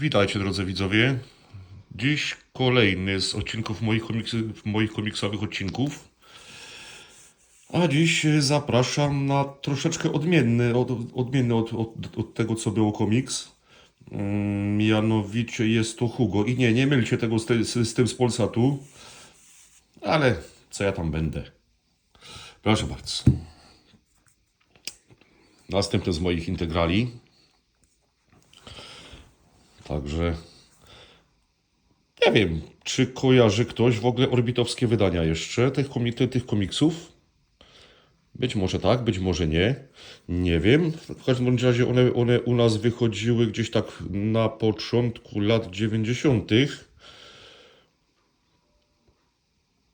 Witajcie drodzy widzowie. Dziś kolejny z odcinków moich, komiksy, moich komiksowych odcinków. A dziś zapraszam na troszeczkę odmienny, od, odmienny od, od, od tego, co było komiks. Mm, Mianowicie jest to Hugo. I nie, nie mylcie tego z, z, z tym z Polsatu. Ale co ja tam będę? Proszę bardzo. Następny z moich integrali. Także nie wiem, czy kojarzy ktoś w ogóle orbitowskie wydania jeszcze tych, komi- tych komiksów. Być może tak, być może nie. Nie wiem. W każdym razie one, one u nas wychodziły gdzieś tak na początku lat 90.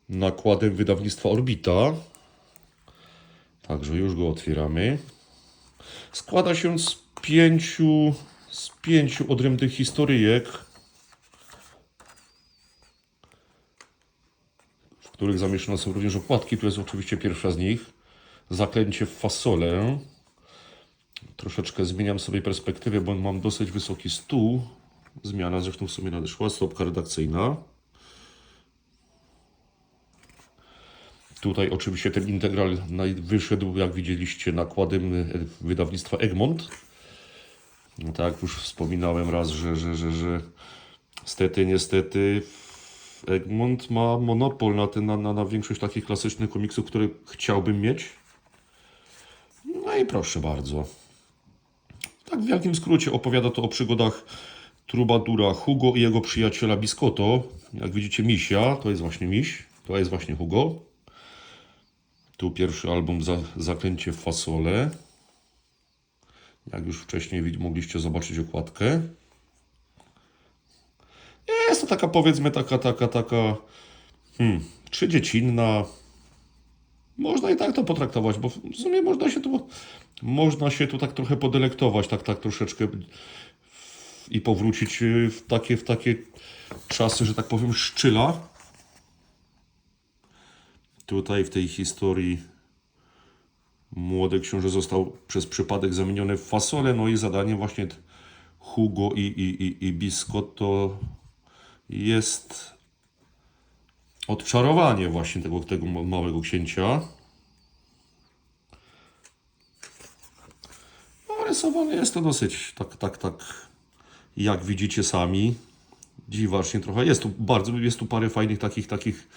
nakładem wydawnictwa Orbita. Także już go otwieramy. Składa się z pięciu, z pięciu odrębnych historyjek, w których zamieszczone są również okładki. Tu jest oczywiście pierwsza z nich. Zaklęcie w fasolę. Troszeczkę zmieniam sobie perspektywę, bo mam dosyć wysoki stół. Zmiana zresztą w sumie nadeszła, stopka redakcyjna. Tutaj oczywiście ten integral wyszedł, jak widzieliście, nakładem wydawnictwa Egmont. No tak już wspominałem raz, że, że, że, że stety, niestety Egmont ma monopol na, ten, na, na, na większość takich klasycznych komiksów, które chciałbym mieć. No i proszę bardzo. Tak w wielkim skrócie opowiada to o przygodach Trubadura Hugo i jego przyjaciela Biscotto. Jak widzicie misia, to jest właśnie miś, to jest właśnie Hugo. Tu pierwszy album za, Zaklęcie fasole. Jak już wcześniej mogliście zobaczyć okładkę. Jest to taka powiedzmy taka, taka, taka hmm, trzydziecinna. Można i tak to potraktować, bo w sumie można się tu, można się tu tak trochę podelektować, tak, tak troszeczkę i powrócić y, w takie, w takie czasy, że tak powiem, szczyla. Tutaj w tej historii młody książę został przez przypadek zamieniony w fasolę, no i zadanie właśnie Hugo i, i, i, i Biscotto jest odczarowanie właśnie tego, tego ma- małego księcia. No, rysowane jest to dosyć tak, tak, tak, jak widzicie sami. Dziwacznie trochę. Jest tu bardzo, jest tu parę fajnych takich, takich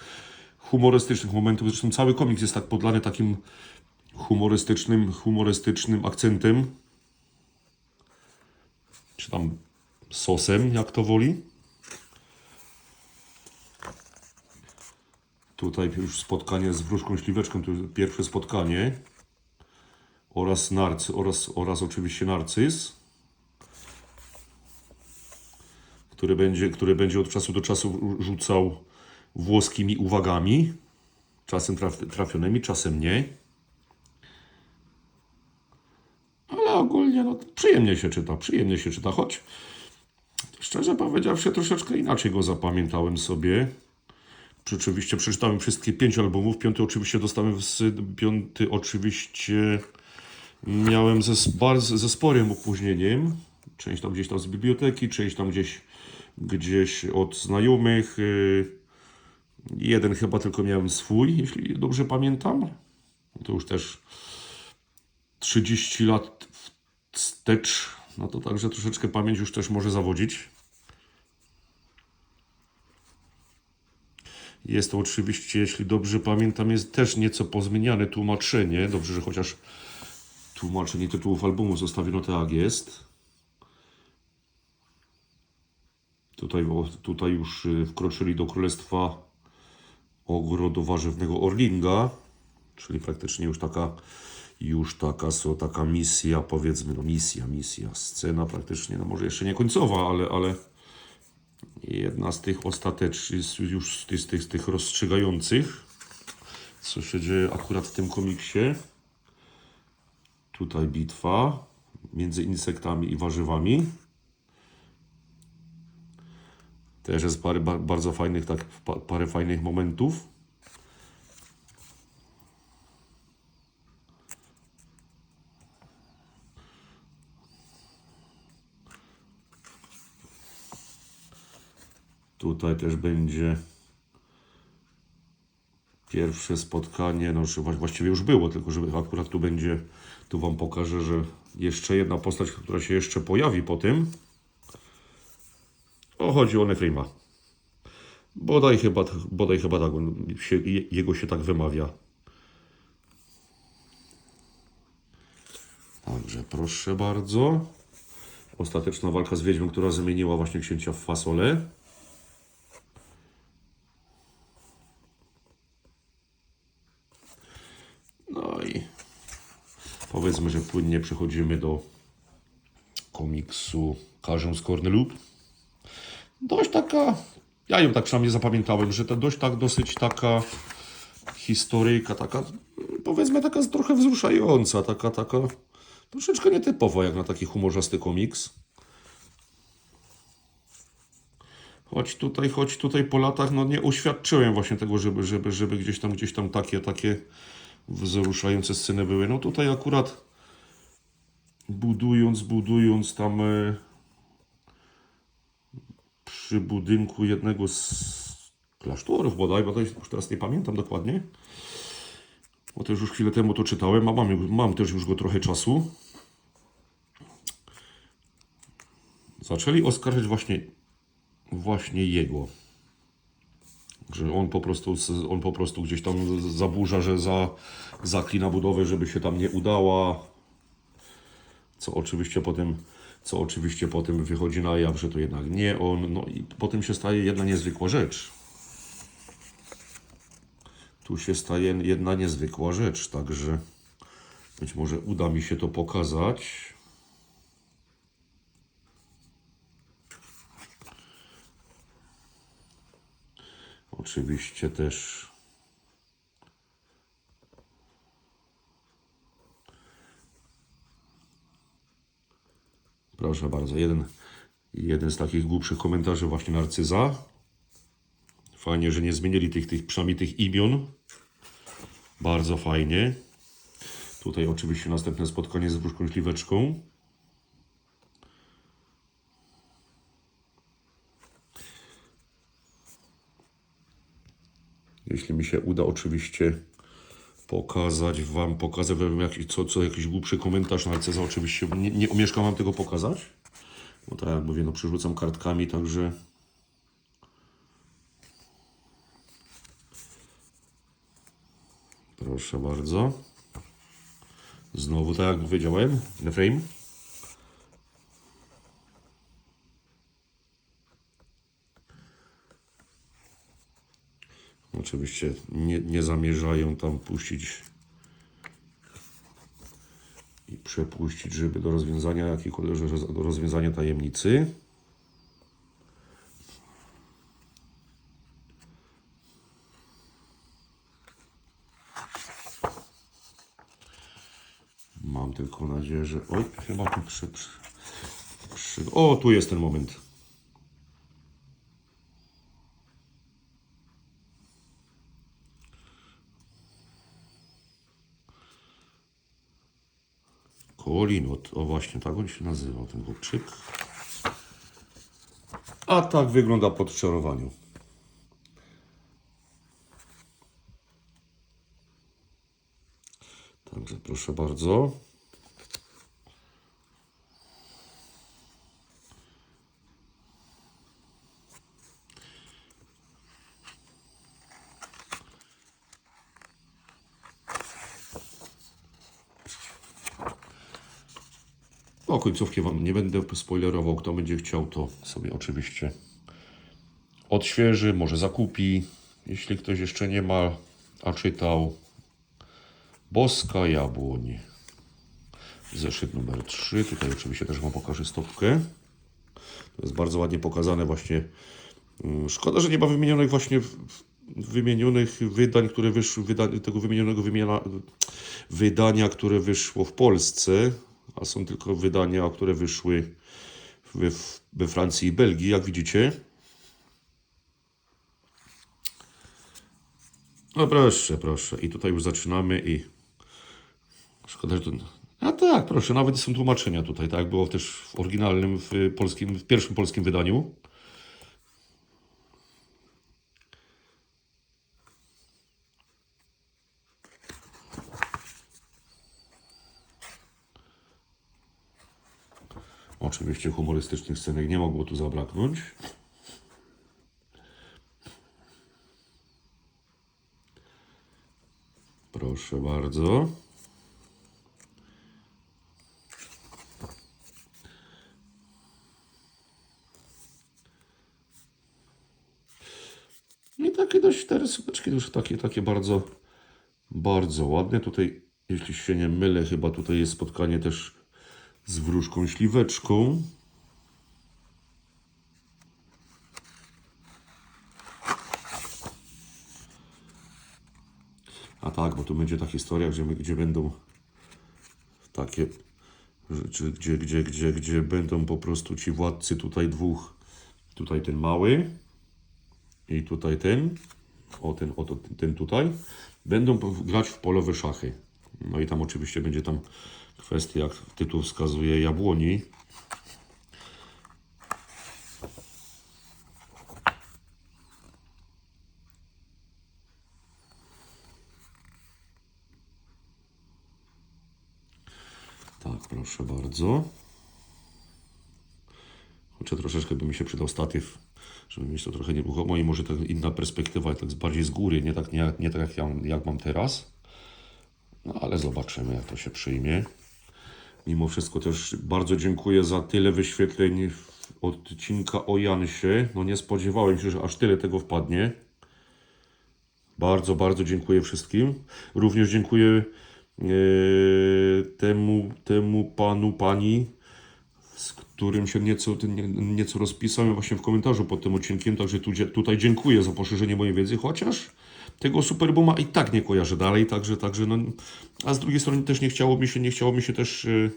humorystycznych momentów. Zresztą cały komiks jest tak podlany takim humorystycznym, humorystycznym akcentem. Czy tam sosem, jak to woli. Tutaj już spotkanie z wróżką śliweczką, to jest pierwsze spotkanie. Oraz narcy, oraz, oraz oczywiście narcyz. Który będzie, który będzie od czasu do czasu rzucał włoskimi uwagami. Czasem traf, trafionymi, czasem nie. Ogólnie no, przyjemnie się czyta, przyjemnie się czyta, choć szczerze powiedziawszy troszeczkę inaczej go zapamiętałem sobie. Rzeczywiście przeczytałem wszystkie pięć albumów, piąty oczywiście dostałem, z, piąty oczywiście miałem ze, bardzo, ze sporym opóźnieniem. Część tam gdzieś tam z biblioteki, część tam gdzieś, gdzieś od znajomych. y, Jeden chyba tylko miałem swój, jeśli dobrze pamiętam. To już też 30 lat wstecz. No to także troszeczkę pamięć już też może zawodzić. Jest to oczywiście, jeśli dobrze pamiętam, jest też nieco pozmieniane tłumaczenie. Dobrze, że chociaż tłumaczenie tytułów albumu zostawiono tak jest. Tutaj, tutaj już y, wkroczyli do królestwa ogrodowarzywnego Orlinga, czyli praktycznie już taka, już taka, so, taka misja, powiedzmy, no misja, misja, scena praktycznie, no może jeszcze nie końcowa, ale, ale jedna z tych ostatecznych, już z tych, z tych, z tych rozstrzygających, co się dzieje akurat w tym komiksie. Tutaj bitwa między insektami i warzywami. Też jest parę ba- bardzo fajnych, tak, pa- parę fajnych momentów. Tutaj też będzie pierwsze spotkanie, no właściwie już było, tylko że akurat tu będzie, tu Wam pokażę, że jeszcze jedna postać, która się jeszcze pojawi po tym. O, chodzi o Nefrima. Bodaj chyba, bodaj chyba tak, się, je- jego się tak wymawia. Także proszę bardzo. Ostateczna walka z wiedźmą, która zamieniła właśnie księcia w fasolę. Powiedzmy, że płynnie przechodzimy do komiksu Każę z Corneloup. Dość taka, ja ją tak przynajmniej zapamiętałem, że to dość tak dosyć taka historyjka, taka powiedzmy taka trochę wzruszająca, taka, taka troszeczkę nietypowa jak na taki humorzasty komiks. Choć tutaj, choć tutaj po latach no nie uświadczyłem właśnie tego, żeby, żeby, żeby gdzieś tam, gdzieś tam takie, takie wzruszające sceny były. No tutaj akurat budując, budując tam e, przy budynku jednego z klasztorów bodaj, bo już teraz nie pamiętam dokładnie, bo to już chwilę temu to czytałem, a mam, mam też już go trochę czasu. Zaczęli oskarżać właśnie, właśnie jego. Że on po prostu, on po prostu gdzieś tam zaburza, że za, zaklina budowę, żeby się tam nie udała. Co oczywiście potem, co oczywiście potem wychodzi na jaw, że to jednak nie on. No i potem się staje jedna niezwykła rzecz. Tu się staje jedna niezwykła rzecz, także być może uda mi się to pokazać. Oczywiście też Proszę bardzo, jeden, jeden z takich głupszych komentarzy właśnie Narcyza. Fajnie, że nie zmienili tych, tych, przynajmniej tych imion. Bardzo fajnie. Tutaj oczywiście następne spotkanie z wróżką śliweczką. Jeśli mi się uda oczywiście pokazać wam, pokazać wam jakiś, co, co jakiś głupszy komentarz na Narcyza, oczywiście nie, nie wam tego pokazać. Bo tak jak mówię, no przerzucam kartkami, także... Proszę bardzo. Znowu, tak jak powiedziałem, na Oczywiście nie, nie zamierzają tam puścić i przepuścić, żeby do rozwiązania jakiejkolwiek do rozwiązania tajemnicy. Mam tylko nadzieję, że. Oj, chyba tu przy, przy, przy... O, tu jest ten moment. Kolinot. O właśnie, tak on się nazywał, ten chłopczyk. A tak wygląda po odczarowaniu. Także proszę bardzo. O końcówki Wam nie będę spoilerował. Kto będzie chciał, to sobie oczywiście odświeży, może zakupi. Jeśli ktoś jeszcze nie ma, a czytał Boska Jabłoń. Zeszyt numer 3. Tutaj oczywiście też Wam pokażę stopkę. To jest bardzo ładnie pokazane właśnie. Mm, Szkoda, że nie ma wymienionych właśnie wymienionych wydań, które wyszły, wyda, tego wymienionego wymiana, wydania, które wyszło w Polsce, a są tylko wydania, które wyszły we, we Francji i Belgii, jak widzicie. No proszę, proszę. I tutaj już zaczynamy i szkoda, że to... A tak, proszę, nawet są tłumaczenia tutaj, tak było też w oryginalnym, w polskim, w pierwszym polskim wydaniu. Oczywiście humorystycznych scenek nie mogło tu zabraknąć. Proszę bardzo. I takie dość te rysuneczki już takie, takie bardzo, bardzo ładne. Tutaj, jeśli się nie mylę, chyba tutaj jest spotkanie też z wróżką śliweczką. A tak, bo tu będzie ta historia, gdzie, gdzie będą takie rzeczy, gdzie, gdzie, gdzie, gdzie będą po prostu ci władcy tutaj dwóch, tutaj ten mały i tutaj ten, o ten, o ten tutaj, będą grać w polowe szachy. No i tam oczywiście będzie tam kwestia, jak tytuł wskazuje, jabłoni. Tak, proszę bardzo. Chociaż troszeczkę by mi się przydał statyw, żeby mieć to trochę nieruchomo i może tak inna perspektywa, tak bardziej z góry, nie tak, nie, nie tak jak, ja, jak mam teraz. No ale zobaczymy, jak to się przyjmie. Mimo wszystko też bardzo dziękuję za tyle wyświetleń odcinka o Jansie. No nie spodziewałem się, że aż tyle tego wpadnie. Bardzo, bardzo dziękuję wszystkim. Również dziękuję e, temu, temu panu, pani, z którym się nieco, nie, nieco rozpisałem właśnie w komentarzu pod tym odcinkiem. Także tu, tutaj dziękuję za poszerzenie mojej wiedzy, chociaż tego Superbooma i tak nie kojarzę dalej, także, także no, a z drugiej strony też nie chciało mi się, nie chciało mi się też e,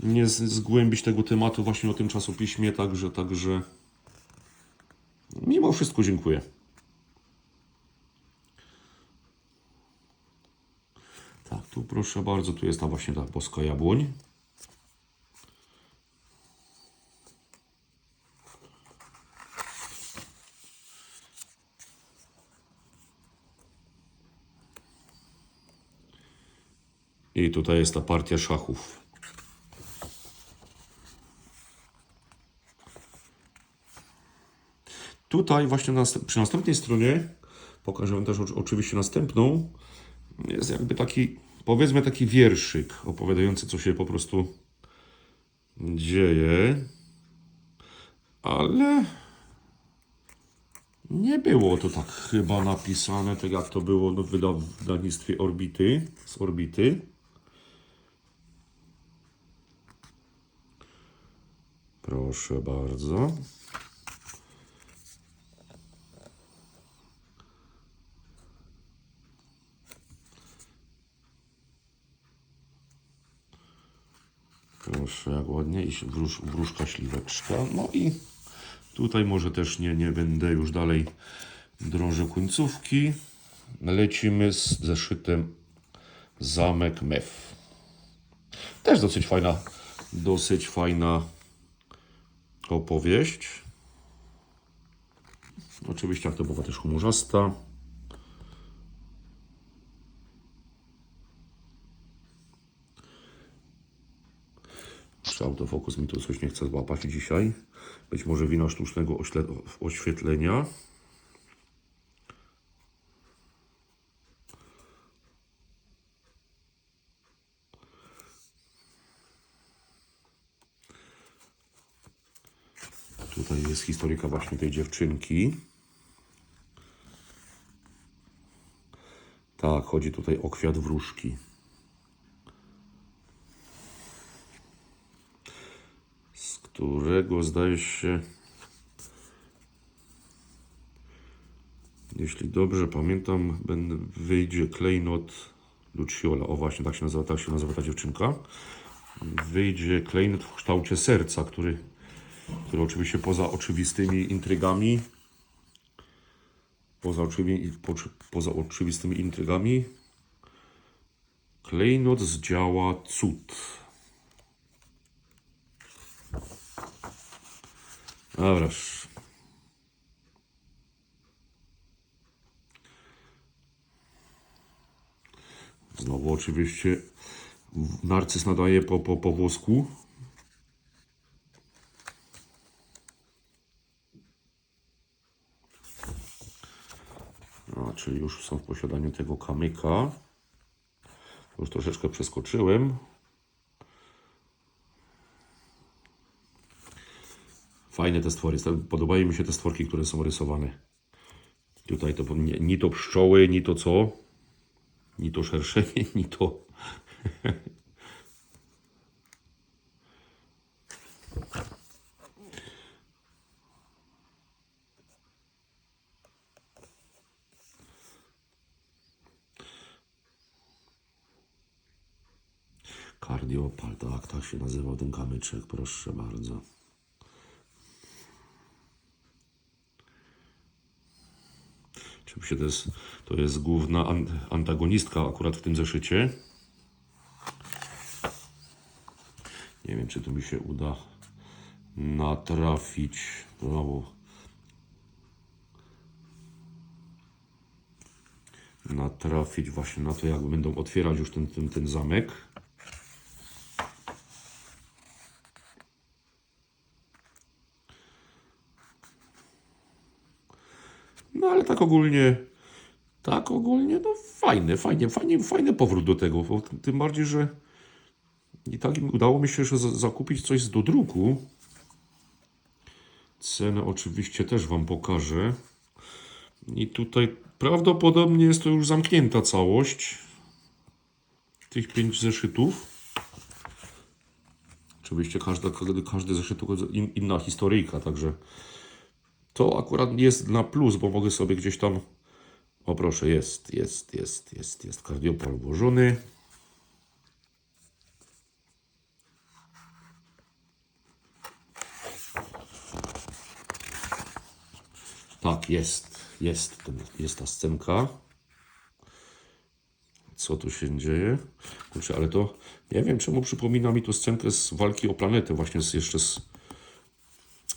nie zgłębić tego tematu właśnie o tym czasopiśmie, także, także mimo wszystko dziękuję. Tak, tu proszę bardzo, tu jest ta właśnie ta boska jabłoń. I tutaj jest ta partia szachów. Tutaj właśnie przy następnej stronie, pokażę Wam też oczy- oczywiście następną, jest jakby taki, powiedzmy taki wierszyk opowiadający, co się po prostu dzieje. Ale nie było to tak chyba napisane, tak jak to było no, w wydawnictwie Orbity, z Orbity. Proszę bardzo. Proszę, jak ładnie. I wróż, wróżka śliweczka. No i tutaj może też nie, nie będę już dalej drążył końcówki. Lecimy z zeszytem Zamek Mef. Też dosyć fajna, dosyć fajna opowieść. Oczywiście jak to była też humorzasta. Jeszcze autofokus mi tu coś nie chce złapać dzisiaj. Być może wina sztucznego oświetlenia. Tutaj jest historyka właśnie tej dziewczynki. Tak, chodzi tutaj o kwiat wróżki. Z którego zdaje się, jeśli dobrze pamiętam, wyjdzie klejnot Luciola. O właśnie, tak się nazywa, tak się nazywa ta dziewczynka. Wyjdzie klejnot w kształcie serca, który który oczywiście poza oczywistymi intrygami, poza, oczywi, po, poza oczywistymi intrygami, klejnot zdziała cud. Dobraż. Znowu oczywiście narcyz nadaje po, po, po włosku. A, czyli już są w posiadaniu tego kamyka. Już troszeczkę przeskoczyłem. Fajne te stwory. Podobają mi się te stworki, które są rysowane. Tutaj to nie, ni to pszczoły, ni to co. Ni to szerszenie, ni to. Kardiopal, tak, tak się nazywał ten kamyczek, proszę bardzo. Oczywiście to jest, to jest główna an- antagonistka akurat w tym zeszycie. Nie wiem, czy tu mi się uda natrafić. Znowu. Natrafić właśnie na to, jak będą otwierać już ten, ten, ten zamek. No ale tak ogólnie, tak ogólnie, no fajny, fajnie, fajnie, fajny powrót do tego. Tym- bardziej, że i tak udało mi się jeszcze za- zakupić coś z dodruku. Cenę oczywiście też Wam pokażę. I tutaj prawdopodobnie jest to już zamknięta całość tych pięć zeszytów. Oczywiście każda, każdy, każdy zeszyt to in, inna historyjka, także to akurat jest na plus, bo mogę sobie gdzieś tam. O proszę, jest, jest, jest, jest, jest kardiopol włożony. Tak, jest, jest, jest ta scenka. Co tu się dzieje? Kurczę, ale to nie wiem, czemu przypomina mi to scenkę z walki o planetę, właśnie z, jeszcze z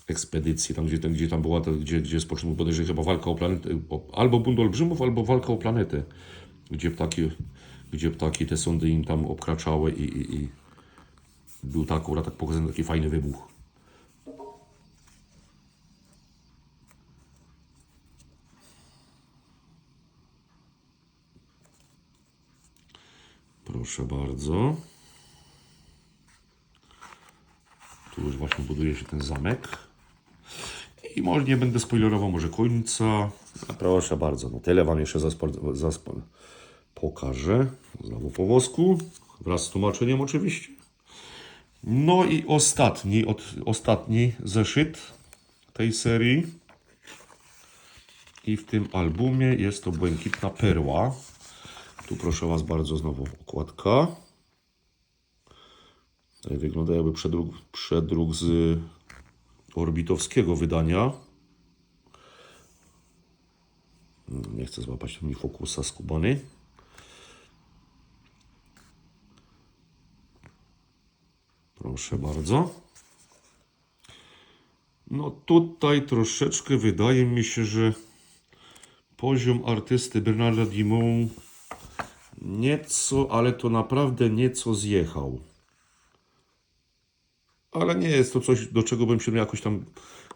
ekspedycji, tam gdzie, tam, gdzie tam była, gdzie, gdzie z początku podejrzewam chyba walka o planetę, albo bunt olbrzymów, albo walka o planetę, gdzie ptaki, gdzie ptaki te sądy im tam obkraczały i, i, i był tak akurat tak pokazany taki fajny wybuch. Proszę bardzo. Tu już właśnie buduje się ten zamek. I może nie będę spoilerował może końca. Proszę bardzo, no tyle Wam jeszcze zaspo- zaspo- pokażę. Znowu po włosku, wraz z tłumaczeniem oczywiście. No i ostatni, od, ostatni zeszyt tej serii. I w tym albumie jest to Błękitna Perła. Tu proszę Was bardzo znowu okładka. Tutaj wygląda jakby przedruk, przedruk z orbitowskiego wydania. Nie chcę złapać mi fokusa z Kubany. Proszę bardzo. No tutaj troszeczkę wydaje mi się, że poziom artysty Bernarda Dimon nieco, ale to naprawdę nieco zjechał. Ale nie jest to coś, do czego bym się jakoś tam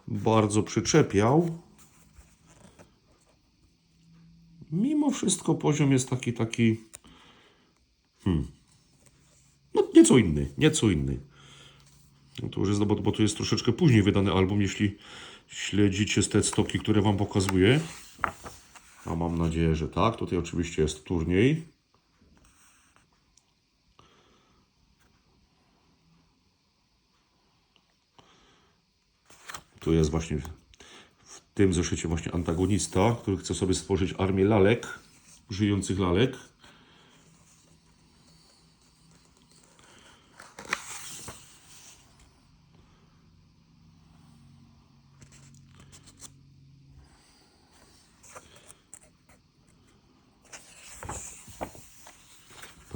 bardzo przyczepiał. Mimo wszystko poziom jest taki, taki. Hmm. No, nieco inny, nieco inny. No to już jest, bo, bo to jest troszeczkę później wydany album, jeśli śledzicie te stoki, które Wam pokazuję. A mam nadzieję, że tak. Tutaj oczywiście jest turniej. Tu jest właśnie w tym zeszycie właśnie antagonista, który chce sobie stworzyć armię lalek, żyjących lalek.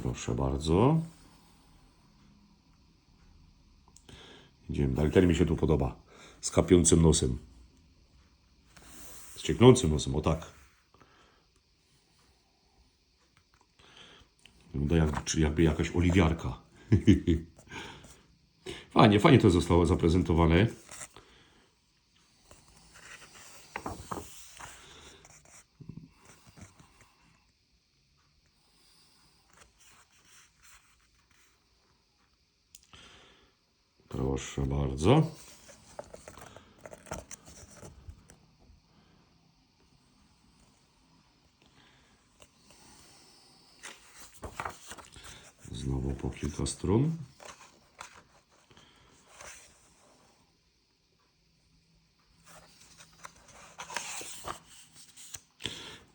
Proszę bardzo. Idziemy dalej. Ten mi się tu podoba z kapiącym nosem. Z cieknącym nosem, o tak. Wygląda jak, jakby jakaś oliwiarka. fajnie, fajnie to zostało zaprezentowane. Proszę bardzo. Kilka stron.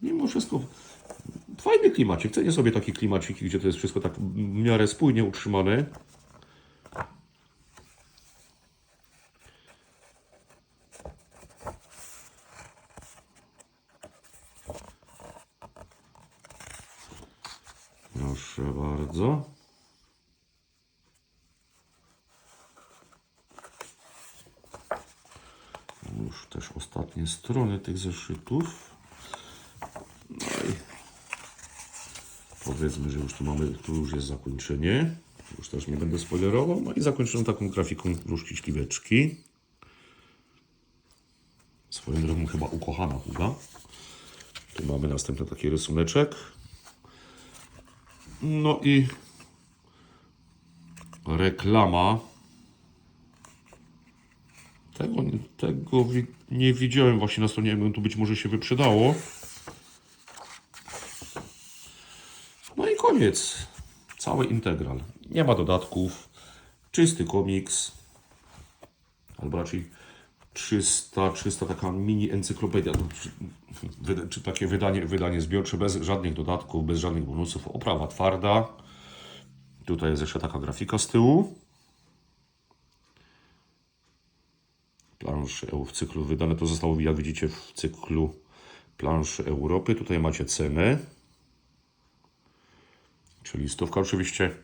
Mimo wszystko fajny klimacik. Cenię sobie takie klimaciki, gdzie to jest wszystko tak w miarę spójnie utrzymane. Proszę bardzo. Już też strony tych zeszytów. No i powiedzmy, że już tu mamy, tu już jest zakończenie. Już też nie będę spoilerował. No i zakończyłem taką grafiką różki śliweczki. Swoją drogą chyba ukochana Huga. Tu mamy następny taki rysuneczek. No i reklama. Tego, tego wi- nie widziałem właśnie na stronie, tu być może się wyprzedało. No i koniec. Cały integral. Nie ma dodatków. Czysty komiks. Albo raczej 300, 300 taka mini encyklopedia. No, czy takie wydanie, wydanie zbiorcze bez żadnych dodatków, bez żadnych bonusów. Oprawa twarda. Tutaj jest jeszcze taka grafika z tyłu. Plansze EU w cyklu wydane. To zostało, jak widzicie, w cyklu planszy Europy. Tutaj macie cenę. Czyli stówka oczywiście.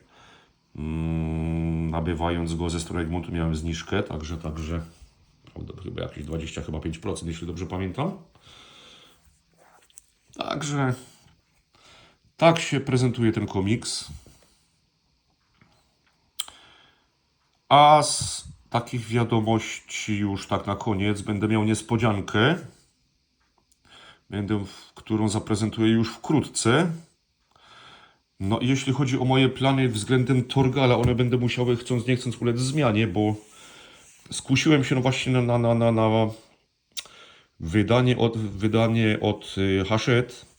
Mm, nabywając go ze strony Egmontu miałem zniżkę, także, także chyba jakieś 20, chyba 5%, jeśli dobrze pamiętam. Także tak się prezentuje ten komiks. A z takich wiadomości już tak na koniec będę miał niespodziankę, będę, którą zaprezentuję już wkrótce. No i jeśli chodzi o moje plany względem Torgala, one będę musiały chcąc nie chcąc ulec zmianie, bo skusiłem się właśnie na, na, na, na, na wydanie od, wydanie od y, Hachette.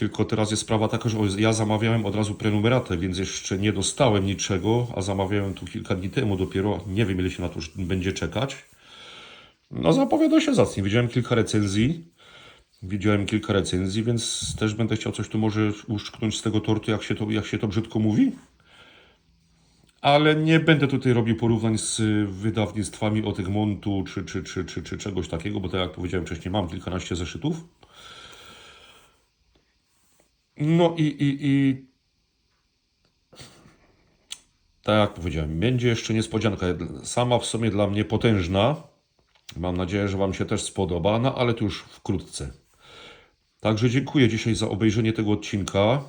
Tylko teraz jest sprawa taka, że ja zamawiałem od razu prenumeratę, więc jeszcze nie dostałem niczego, a zamawiałem tu kilka dni temu dopiero. Nie wiem, ile się na to będzie czekać. No zapowiada się zacnie. Widziałem kilka recenzji. Widziałem kilka recenzji, więc też będę chciał coś tu może uszczknąć z tego tortu, jak się to, jak się to brzydko mówi. Ale nie będę tutaj robił porównań z wydawnictwami od Egmontu czy, czy, czy, czy, czy czegoś takiego, bo tak jak powiedziałem wcześniej, mam kilkanaście zeszytów. No i, i, i tak jak powiedziałem, będzie jeszcze niespodzianka. Sama w sumie dla mnie potężna. Mam nadzieję, że Wam się też spodoba, no ale to już wkrótce. Także dziękuję dzisiaj za obejrzenie tego odcinka.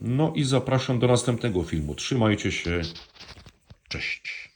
No i zapraszam do następnego filmu. Trzymajcie się. Cześć.